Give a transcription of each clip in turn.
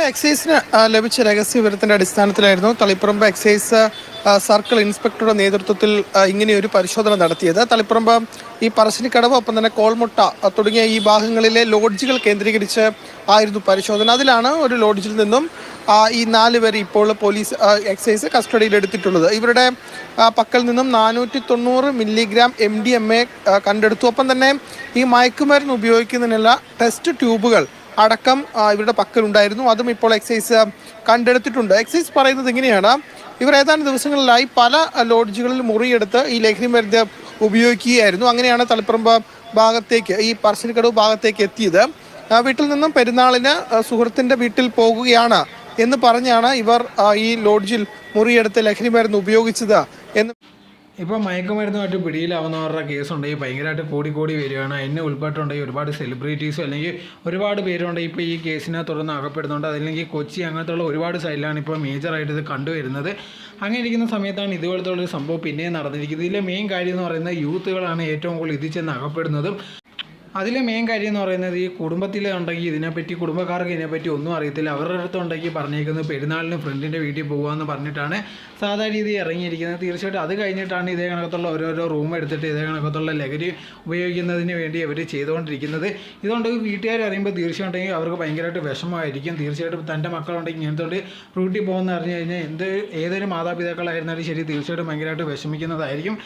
എക്സൈസിന് ലഭിച്ച രഹസ്യ വിവരത്തിന്റെ അടിസ്ഥാനത്തിലായിരുന്നു തളിപ്പറമ്പ് എക്സൈസ് സർക്കിൾ ഇൻസ്പെക്ടറുടെ നേതൃത്വത്തിൽ ഇങ്ങനെയൊരു പരിശോധന നടത്തിയത്. തളിപ്പറമ്പ് ഈ പറശ്ശിനിക്കടവ് ഒപ്പം തന്നെ കോൾമുട്ട തുടങ്ങിയ ഈ ഭാഗങ്ങളിലെ ലോഡ്ജുകൾ കേന്ദ്രീകരിച്ച് ആയിരുന്നു പരിശോധന. അതിലാണ് ഒരു ലോഡ്ജിൽ നിന്നും ഈ നാല് പേര് ഇപ്പോൾ പോലീസ് എക്സൈസ് കസ്റ്റഡിയിൽ എടുത്തിട്ടുള്ളത്. ഇവരുടെ പക്കൽ നിന്നും നാനൂറ്റി തൊണ്ണൂറ് milligram M D M A കണ്ടെടുത്തു. ഒപ്പം തന്നെ ഈ മയക്കുമരുന്ന് ഉപയോഗിക്കുന്നതിനുള്ള ടെസ്റ്റ് ട്യൂബുകൾ അടക്കം ഇവരുടെ പക്കലുണ്ടായിരുന്നു. അതും ഇപ്പോൾ എക്സൈസ് കണ്ടെടുത്തിട്ടുണ്ട്. എക്സൈസ് പറയുന്നത് ഇങ്ങനെയാണ്. ഇവർ ഏതാനും ദിവസങ്ങളിലായി പല ലോഡ്ജുകളിൽ മുറിയെടുത്ത് ഈ ലഹരി മരുന്ന് ഉപയോഗിക്കുകയായിരുന്നു. അങ്ങനെയാണ് തളിപ്പറമ്പ് ഭാഗത്തേക്ക് ഈ പറശ്ശിനിക്കടവ് ഭാഗത്തേക്ക് എത്തിയത്. വീട്ടിൽ നിന്നും പെരുന്നാളിന് സുഹൃത്തിന്റെ വീട്ടിൽ പോകുകയാണ് എന്ന് പറഞ്ഞാണ് ഇവർ ഈ ലോഡ്ജിൽ മുറിയെടുത്ത് ലഹരി മരുന്ന് ഉപയോഗിച്ചത് എന്ന് ഇപ്പോൾ മയക്കുമരുന്നുമായിട്ട് പിടിയിലാവുന്നവരുടെ കേസുണ്ടെങ്കിൽ ഭയങ്കരമായിട്ട് കൂടി കൂടി വരികയാണ്. എന്നെ ഉൾപ്പെട്ടുണ്ടെങ്കിൽ ഒരുപാട് സെലിബ്രിറ്റീസും അല്ലെങ്കിൽ ഒരുപാട് പേരുണ്ടെങ്കിൽ ഇപ്പോൾ ഈ കേസിനെ തുടർന്ന് അകപ്പെടുന്നുണ്ട്. അതല്ലെങ്കിൽ കൊച്ചി അങ്ങനത്തുള്ള ഒരുപാട് സൈഡിലാണ് ഇപ്പോൾ മേജറായിട്ട് ഇത് കണ്ടുവരുന്നത്. അങ്ങനെ ഇരിക്കുന്ന സമയത്താണ് ഇതുപോലത്തെ ഒരു സംഭവം പിന്നെയും നടന്നിരിക്കുന്നത്. ഇതിലെ മെയിൻ കാര്യം എന്ന് പറയുന്നത് യൂത്തുകളാണ് ഏറ്റവും കൂടുതൽ ഇതിൽ ചെന്ന് അകപ്പെടുന്നതും അതിലെ മെയിൻ കാര്യം എന്ന് പറയുന്നത് ഈ കുടുംബത്തിലെ ഉണ്ടെങ്കിൽ ഇതിനെപ്പറ്റി കുടുംബക്കാർക്ക് ഇതിനെപ്പറ്റി ഒന്നും അറിയത്തില്ല. അവരുടെ അടുത്തുണ്ടെങ്കിൽ പറഞ്ഞേക്കുന്നത് പെരുന്നാളിന് ഫ്രണ്ടിന്റെ വീട്ടിൽ പോകുകയെന്ന് പറഞ്ഞിട്ടാണ് സാധാരണ രീതി ഇറങ്ങിയിരിക്കുന്നത്. തീർച്ചയായിട്ടും അത് കഴിഞ്ഞിട്ടാണ് ഇതേ കണക്കത്തുള്ള ഓരോരോ റൂം എടുത്തിട്ട് ഇതേ കണക്കത്തുള്ള ലഹരി ഉപയോഗിക്കുന്നതിന് വേണ്ടി അവർ ചെയ്തുകൊണ്ടിരിക്കുന്നത്. ഇതുകൊണ്ട് വീട്ടുകാർ അറിയുമ്പോൾ തീർച്ചയായിട്ടും അവർക്ക് ഭയങ്കരമായിട്ട് വിഷമമായിരിക്കും. തീർച്ചയായിട്ടും തന്റെ മക്കളുണ്ടെങ്കിൽ ഇങ്ങനത്തെ റൂട്ടിൽ പോകുമെന്ന് അറിഞ്ഞു കഴിഞ്ഞാൽ എന്ത് ഏതൊരു മാതാപിതാക്കളായിരുന്നാലും ശരി തീർച്ചയായിട്ടും ഭയങ്കരമായിട്ട് വിഷമിക്കുന്നതായിരിക്കും.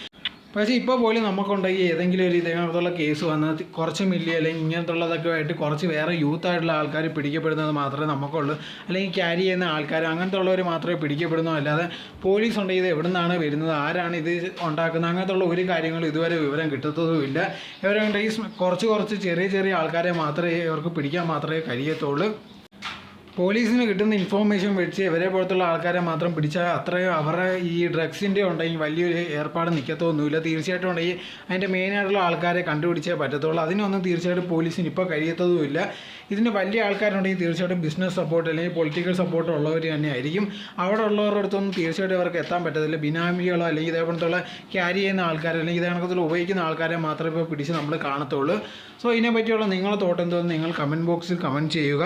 പക്ഷേ ഇപ്പോൾ പോലും നമുക്കുണ്ടെങ്കിൽ ഏതെങ്കിലും ഒരു ഇതേകണക്കുള്ള കേസ് വന്നാൽ കുറച്ച് മില്ലി അല്ലെങ്കിൽ ഇങ്ങനത്തുള്ളതൊക്കെ ആയിട്ട് കുറച്ച് വേറെ യൂത്ത് ആയിട്ടുള്ള ആൾക്കാർ പിടിക്കപ്പെടുന്നത് മാത്രമേ നമുക്കുള്ളൂ. അല്ലെങ്കിൽ ക്യാരി ചെയ്യുന്ന ആൾക്കാർ അങ്ങനത്തെ ഉള്ളവർ മാത്രമേ പിടിക്കപ്പെടുന്നു. അല്ലാതെ പോലീസ് ഉണ്ടെങ്കിൽ ഇത് എവിടെ നിന്നാണ് വരുന്നത്? ആരാണ് ഇത് ഉണ്ടാക്കുന്നത്? അങ്ങനത്തുള്ള ഒരു കാര്യങ്ങളും ഇതുവരെ വിവരം കിട്ടത്തതുമില്ല ഇവരുണ്ടെങ്കിൽ കുറച്ച് കുറച്ച് ചെറിയ ചെറിയ ആൾക്കാരെ മാത്രമേ ഇവർക്ക് പിടിക്കാൻ മാത്രമേ കഴിയത്തുള്ളൂ. പോലീസിന് കിട്ടുന്ന ഇൻഫോർമേഷൻ വെച്ച് ഇവരെ പോലത്തുള്ള ആൾക്കാരെ മാത്രം പിടിച്ചാൽ അത്രയും അവരുടെ ഈ ഡ്രഗ്സിന്റെ ഉണ്ടെങ്കിൽ വലിയൊരു ഏർപ്പാട് നിൽക്കത്തൊന്നുമില്ല തീർച്ചയായിട്ടും ഉണ്ടെങ്കിൽ അതിന്റെ മെയിനായിട്ടുള്ള ആൾക്കാരെ കണ്ടുപിടിച്ചേ പറ്റത്തുള്ളൂ. അതിനൊന്നും തീർച്ചയായിട്ടും പോലീസിന് ഇപ്പോൾ കഴിയത്തതുമില്ല. ഇതിന് വലിയ ആൾക്കാരുണ്ടെങ്കിൽ തീർച്ചയായിട്ടും ബിസിനസ് സപ്പോർട്ട് അല്ലെങ്കിൽ പൊളിറ്റിക്കൽ സപ്പോർട്ട് ഉള്ളവർ തന്നെ ആയിരിക്കും. അവിടെ ഉള്ളവരുടെ അടുത്തൊന്നും തീർച്ചയായിട്ടും അവർക്ക് എത്താൻ പറ്റത്തില്ല. ബിനാമികളോ അല്ലെങ്കിൽ ഇതേപോലത്തുള്ള ക്യാരി ചെയ്യുന്ന ആൾക്കാരോ അല്ലെങ്കിൽ ഇതേ കണക്കത്തിൽ ഉപയോഗിക്കുന്ന ആൾക്കാരെ മാത്രമേ ഇപ്പോൾ പിടിച്ച് നമ്മൾ കാണത്തുള്ളൂ. സോ ഇതിനെപ്പറ്റിയുള്ള നിങ്ങളുടെ തോട്ടം തോന്നുന്നു നിങ്ങൾ കമന്റ് ബോക്സിൽ കമന്റ് ചെയ്യുക.